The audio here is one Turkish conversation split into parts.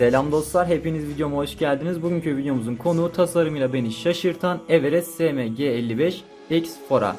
Selam dostlar, hepiniz videoma hoş geldiniz. Bugünkü videomuzun konuğu tasarımıyla beni şaşırtan Everest SMG55 X Fora.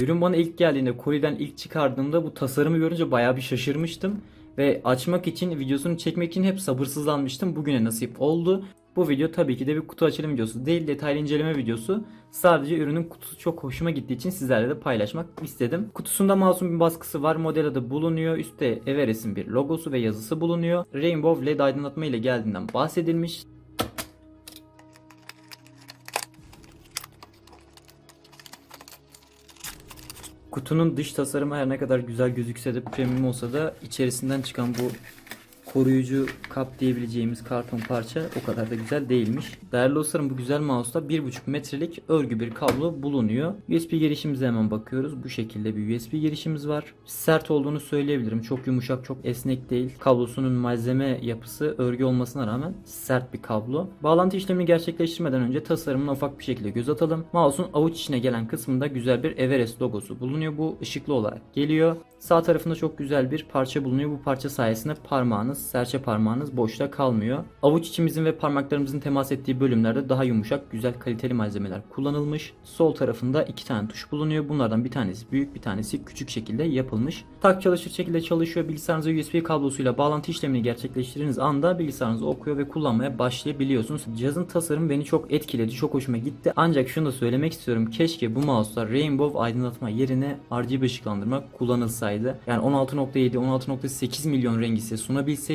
Ürün bana ilk geldiğinde, koliden ilk çıkardığımda bu tasarımı görünce bayağı bir şaşırmıştım. Ve açmak için, videosunu çekmek için hep sabırsızlanmıştım. Bugüne nasip oldu. Bu video tabii ki de bir kutu açılım videosu değil, detaylı inceleme videosu. Sadece ürünün kutusu çok hoşuma gittiği için sizlerle de paylaşmak istedim. Kutusunda masum bir baskısı var, model adı bulunuyor. Üstte Everest'in bir logosu ve yazısı bulunuyor. Rainbow LED aydınlatma ile geldiğinden bahsedilmiş. Kutunun dış tasarımı her ne kadar güzel gözükse de premium olsa da içerisinden çıkan bu koruyucu kap diyebileceğimiz karton parça o kadar da güzel değilmiş. Değerli dostlarım bu güzel mouse'da 1.5 metrelik örgü bir kablo bulunuyor. USB girişimize hemen bakıyoruz. Bu şekilde bir USB girişimiz var. Sert olduğunu söyleyebilirim. Çok yumuşak, çok esnek değil. Kablosunun malzeme yapısı örgü olmasına rağmen sert bir kablo. Bağlantı işlemini gerçekleştirmeden önce tasarımına ufak bir şekilde göz atalım. Mouse'un avuç içine gelen kısmında güzel bir Everest logosu bulunuyor. Bu ışıklı olarak geliyor. Sağ tarafında çok güzel bir parça bulunuyor. Bu parça sayesinde parmağınız, serçe parmağınız boşta kalmıyor. Avuç içimizin ve parmaklarımızın temas ettiği bölümlerde daha yumuşak, güzel kaliteli malzemeler kullanılmış. Sol tarafında iki tane tuş bulunuyor. Bunlardan bir tanesi büyük, bir tanesi küçük şekilde yapılmış. Tak çalışır şekilde çalışıyor. Bilgisayarınıza USB kablosuyla bağlantı işlemini gerçekleştirdiğiniz anda bilgisayarınızı okuyor ve kullanmaya başlayabiliyorsunuz. Cihazın tasarımı beni çok etkiledi, çok hoşuma gitti. Ancak şunu da söylemek istiyorum. Keşke bu mouse'da Rainbow aydınlatma yerine RGB ışıklandırma kullanılsaydı. Yani 16.7, 16.8 milyon rengi size sunabilseydi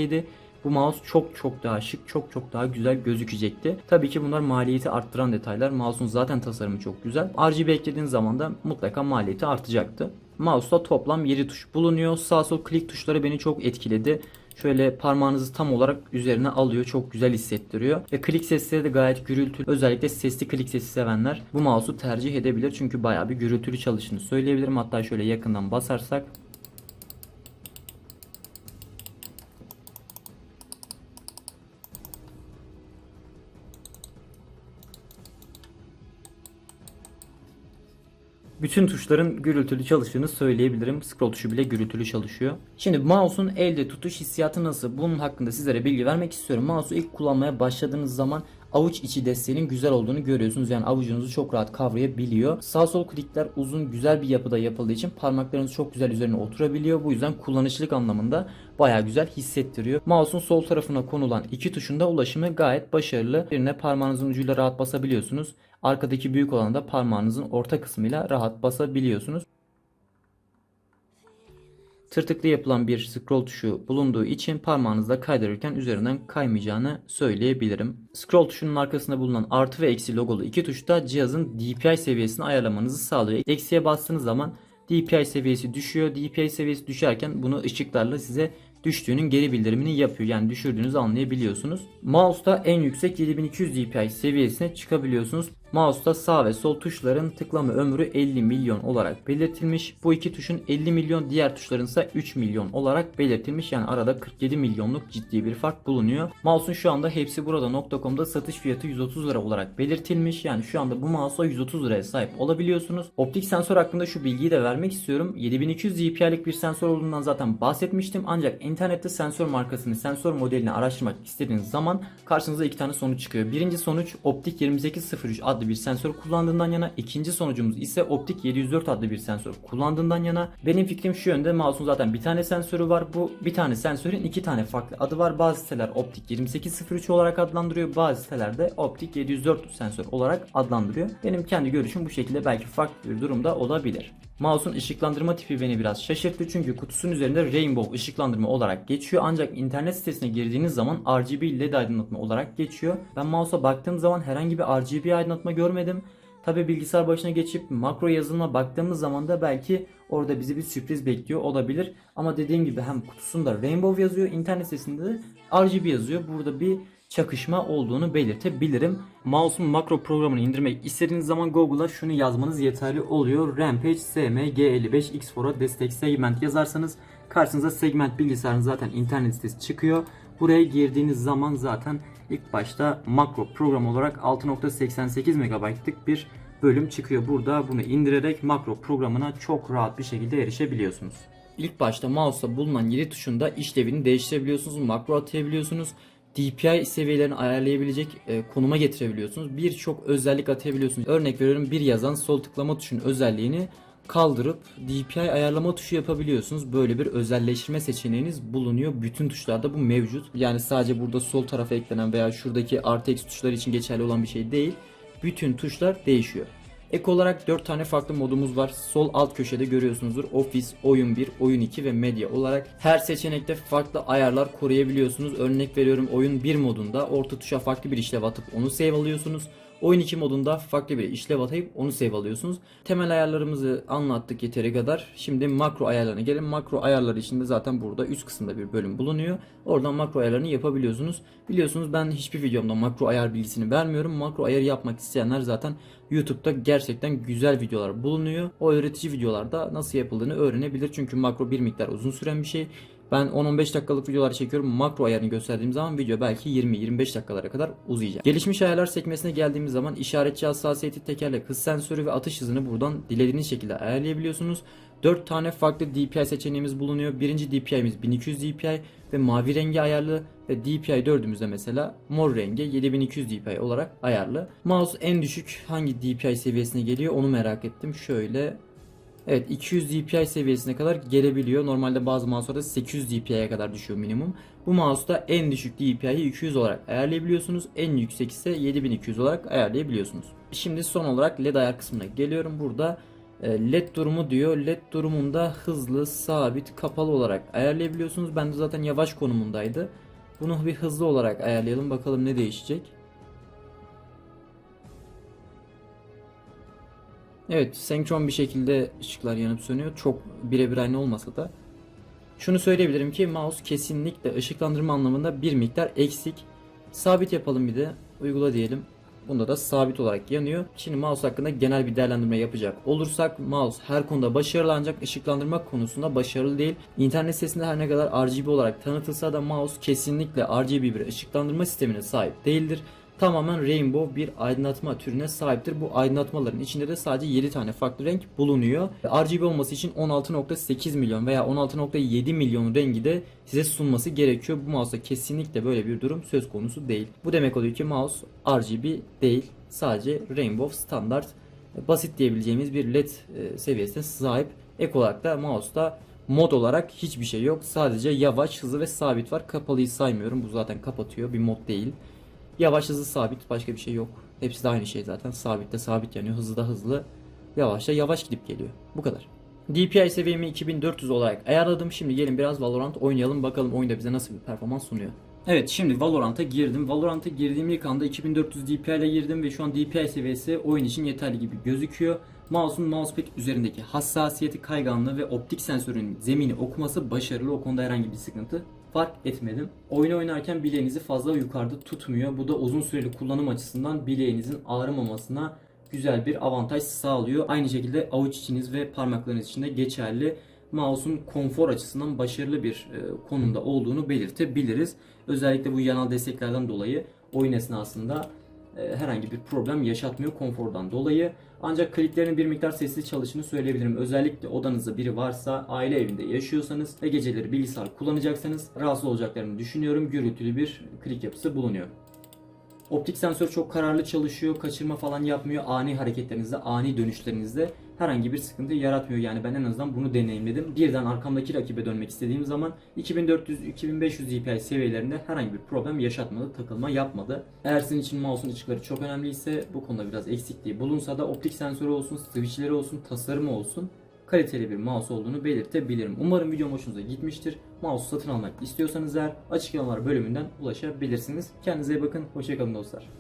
bu mouse çok çok daha şık, çok çok daha güzel gözükecekti. Tabii ki bunlar maliyeti arttıran detaylar. Mouse'un zaten tasarımı çok güzel. RGB eklediğiniz zaman da mutlaka maliyeti artacaktı. Mouse'da toplam 7 tuş bulunuyor. Sağ sol klik tuşları beni çok etkiledi. Şöyle parmağınızı tam olarak üzerine alıyor. Çok güzel hissettiriyor. Ve klik sesleri de gayet gürültülü. Özellikle sesli klik sesi sevenler bu mouse'u tercih edebilir. Çünkü bayağı bir gürültülü çalıştığını söyleyebilirim. Hatta şöyle yakından basarsak Bütün tuşların gürültülü çalıştığını söyleyebilirim. Scroll tuşu bile gürültülü çalışıyor. Şimdi mouse'un elde tutuş hissiyatı nasıl? Bunun hakkında sizlere bilgi vermek istiyorum. Mouse'u ilk kullanmaya başladığınız zaman avuç içi desteğinin güzel olduğunu görüyorsunuz. Yani avucunuzu çok rahat kavrayabiliyor. Sağ sol klikler uzun güzel bir yapıda yapıldığı için parmaklarınız çok güzel üzerine oturabiliyor. Bu yüzden kullanışlık anlamında baya güzel hissettiriyor. Mouse'un sol tarafına konulan iki tuşunda ulaşımı gayet başarılı. Birine parmağınızın ucuyla rahat basabiliyorsunuz. Arkadaki büyük olana da parmağınızın orta kısmıyla rahat basabiliyorsunuz. Tırtıklı yapılan bir scroll tuşu bulunduğu için parmağınızla kaydırırken üzerinden kaymayacağını söyleyebilirim. Scroll tuşunun arkasında bulunan artı ve eksi logolu iki tuş da cihazın DPI seviyesini ayarlamanızı sağlıyor. Eksiye bastığınız zaman DPI seviyesi düşüyor. DPI seviyesi düşerken bunu ışıklarla size düştüğünün geri bildirimini yapıyor. Yani düşürdüğünüzü anlayabiliyorsunuz. Mouse'da en yüksek 7200 dpi seviyesine çıkabiliyorsunuz. Mouse'da sağ ve sol tuşların tıklama ömrü 50 milyon olarak belirtilmiş. Bu iki tuşun 50 milyon diğer tuşların ise 3 milyon olarak belirtilmiş. Yani arada 47 milyonluk ciddi bir fark bulunuyor. Mouse'un şu anda hepsi burada.com'da satış fiyatı 130 lira olarak belirtilmiş. Yani şu anda bu mouse'a 130 liraya sahip olabiliyorsunuz. Optik sensör hakkında şu bilgiyi de vermek istiyorum. 7200 dpi'lik bir sensör olduğundan zaten bahsetmiştim. Ancak internette sensör markasını, sensör modelini araştırmak istediğiniz zaman karşınıza iki tane sonuç çıkıyor. Birinci sonuç optik 2803 adlı bir sensör kullandığından yana. ikinci sonucumuz ise optik 704 adlı bir sensör kullandığından yana. Benim fikrim şu yönde. Mouse'un zaten bir tane sensörü var. Bu bir tane sensörün iki tane farklı adı var. Bazı siteler optik 2803 olarak adlandırıyor. Bazı sitelerde optik 704 sensör olarak adlandırıyor. Benim kendi görüşüm bu şekilde belki farklı bir durumda olabilir. Mouse'un ışıklandırma tipi beni biraz şaşırttı çünkü kutusunun üzerinde Rainbow ışıklandırma olarak geçiyor ancak internet sitesine girdiğiniz zaman RGB LED aydınlatma olarak geçiyor. Ben mouse'a baktığım zaman herhangi bir RGB aydınlatma görmedim. Tabi bilgisayar başına geçip makro yazılıma baktığımız zaman da belki orada bizi bir sürpriz bekliyor olabilir. Ama dediğim gibi hem kutusunda Rainbow yazıyor, internet sitesinde de RGB yazıyor. Burada bir çakışma olduğunu belirtebilirim. Mouse'un makro programını indirmek istediğiniz zaman Google'a şunu yazmanız yeterli oluyor. Rampage SMG55 X4'a destek segment yazarsanız karşınıza segment bilgisayarın zaten internet sitesi çıkıyor. Buraya girdiğiniz zaman zaten ilk başta makro program olarak 6.88 MB'lık bir bölüm çıkıyor. Burada bunu indirerek makro programına çok rahat bir şekilde erişebiliyorsunuz. İlk başta mouse'da bulunan 7 tuşunda işlevini değiştirebiliyorsunuz, makro atayabiliyorsunuz. DPI seviyelerini ayarlayabilecek e, konuma getirebiliyorsunuz. Birçok özellik atayabiliyorsunuz. Örnek veriyorum bir yazan sol tıklama tuşunun özelliğini kaldırıp DPI ayarlama tuşu yapabiliyorsunuz. Böyle bir özelleştirme seçeneğiniz bulunuyor. Bütün tuşlarda bu mevcut. Yani sadece burada sol tarafa eklenen veya şuradaki artı eksi tuşlar için geçerli olan bir şey değil. Bütün tuşlar değişiyor. Ek olarak 4 tane farklı modumuz var. Sol alt köşede görüyorsunuzdur. Office, Oyun 1, Oyun 2 ve Medya olarak. Her seçenekte farklı ayarlar koruyabiliyorsunuz. Örnek veriyorum Oyun 1 modunda orta tuşa farklı bir işlev atıp onu save alıyorsunuz. Oyun 2 modunda farklı bir işlev atayıp onu save alıyorsunuz. Temel ayarlarımızı anlattık yeteri kadar. Şimdi makro ayarlarına gelin. Makro ayarları içinde zaten burada üst kısımda bir bölüm bulunuyor. Oradan makro ayarlarını yapabiliyorsunuz. Biliyorsunuz ben hiçbir videomda makro ayar bilgisini vermiyorum. Makro ayarı yapmak isteyenler zaten YouTube'da gerçekten güzel videolar bulunuyor. O öğretici videolarda nasıl yapıldığını öğrenebilir. Çünkü makro bir miktar uzun süren bir şey. Ben 10-15 dakikalık videolar çekiyorum. Makro ayarını gösterdiğim zaman video belki 20-25 dakikalara kadar uzayacak. Gelişmiş ayarlar sekmesine geldiğimiz zaman işaretçi hassasiyeti, tekerlek, hız sensörü ve atış hızını buradan dilediğiniz şekilde ayarlayabiliyorsunuz. 4 tane farklı DPI seçeneğimiz bulunuyor. Birinci DPI'miz 1200 DPI ve mavi rengi ayarlı ve DPI 4'ümüzde mesela mor rengi 7200 DPI olarak ayarlı. Mouse en düşük hangi DPI seviyesine geliyor onu merak ettim. Şöyle Evet 200 DPI seviyesine kadar gelebiliyor. Normalde bazı mouse'larda 800 DPI'ye kadar düşüyor minimum. Bu mouse'da en düşük DPI'yi 200 olarak ayarlayabiliyorsunuz. En yüksek ise 7200 olarak ayarlayabiliyorsunuz. Şimdi son olarak LED ayar kısmına geliyorum. Burada e, LED durumu diyor. LED durumunda hızlı, sabit, kapalı olarak ayarlayabiliyorsunuz. Bende zaten yavaş konumundaydı. Bunu bir hızlı olarak ayarlayalım. Bakalım ne değişecek. Evet, senkron bir şekilde ışıklar yanıp sönüyor. Çok birebir aynı olmasa da. Şunu söyleyebilirim ki mouse kesinlikle ışıklandırma anlamında bir miktar eksik. Sabit yapalım bir de. Uygula diyelim. Bunda da sabit olarak yanıyor. Şimdi mouse hakkında genel bir değerlendirme yapacak olursak mouse her konuda başarılı ancak ışıklandırma konusunda başarılı değil. İnternet sitesinde her ne kadar RGB olarak tanıtılsa da mouse kesinlikle RGB bir ışıklandırma sistemine sahip değildir tamamen rainbow bir aydınlatma türüne sahiptir. Bu aydınlatmaların içinde de sadece 7 tane farklı renk bulunuyor. RGB olması için 16.8 milyon veya 16.7 milyon rengi de size sunması gerekiyor. Bu mouse'da kesinlikle böyle bir durum söz konusu değil. Bu demek oluyor ki mouse RGB değil. Sadece rainbow standart basit diyebileceğimiz bir led e, seviyesine sahip. Ek olarak da mouse'da mod olarak hiçbir şey yok. Sadece yavaş, hızlı ve sabit var. Kapalıyı saymıyorum. Bu zaten kapatıyor. Bir mod değil. Yavaş hızlı sabit başka bir şey yok. Hepsi de aynı şey zaten. Sabit de sabit yanıyor. Hızlı da hızlı. Yavaş da yavaş gidip geliyor. Bu kadar. DPI seviyemi 2400 olarak ayarladım. Şimdi gelin biraz Valorant oynayalım. Bakalım oyunda bize nasıl bir performans sunuyor. Evet şimdi Valorant'a girdim. Valorant'a girdiğim ilk anda 2400 DPI ile girdim ve şu an DPI seviyesi oyun için yeterli gibi gözüküyor. Mouse'un mousepad üzerindeki hassasiyeti, kayganlığı ve optik sensörün zemini okuması başarılı. O konuda herhangi bir sıkıntı fark etmedim. Oyun oynarken bileğinizi fazla yukarıda tutmuyor. Bu da uzun süreli kullanım açısından bileğinizin ağrımamasına güzel bir avantaj sağlıyor. Aynı şekilde avuç içiniz ve parmaklarınız için de geçerli. Mouse'un konfor açısından başarılı bir e, konumda olduğunu belirtebiliriz. Özellikle bu yanal desteklerden dolayı oyun esnasında herhangi bir problem yaşatmıyor konfordan dolayı. Ancak kliklerin bir miktar sesli çalışını söyleyebilirim. Özellikle odanızda biri varsa, aile evinde yaşıyorsanız ve geceleri bilgisayar kullanacaksanız rahatsız olacaklarını düşünüyorum. Gürültülü bir klik yapısı bulunuyor. Optik sensör çok kararlı çalışıyor, kaçırma falan yapmıyor. Ani hareketlerinizde, ani dönüşlerinizde herhangi bir sıkıntı yaratmıyor. Yani ben en azından bunu deneyimledim. Birden arkamdaki rakibe dönmek istediğim zaman 2400-2500 DPI seviyelerinde herhangi bir problem yaşatmadı, takılma yapmadı. Eğer sizin için mouse'un ışıkları çok önemliyse bu konuda biraz eksikliği bulunsa da optik sensörü olsun, switchleri olsun, tasarımı olsun kaliteli bir mouse olduğunu belirtebilirim. Umarım videom hoşunuza gitmiştir. Mouse satın almak istiyorsanız eğer açıklamalar bölümünden ulaşabilirsiniz. Kendinize iyi bakın. Hoşçakalın dostlar.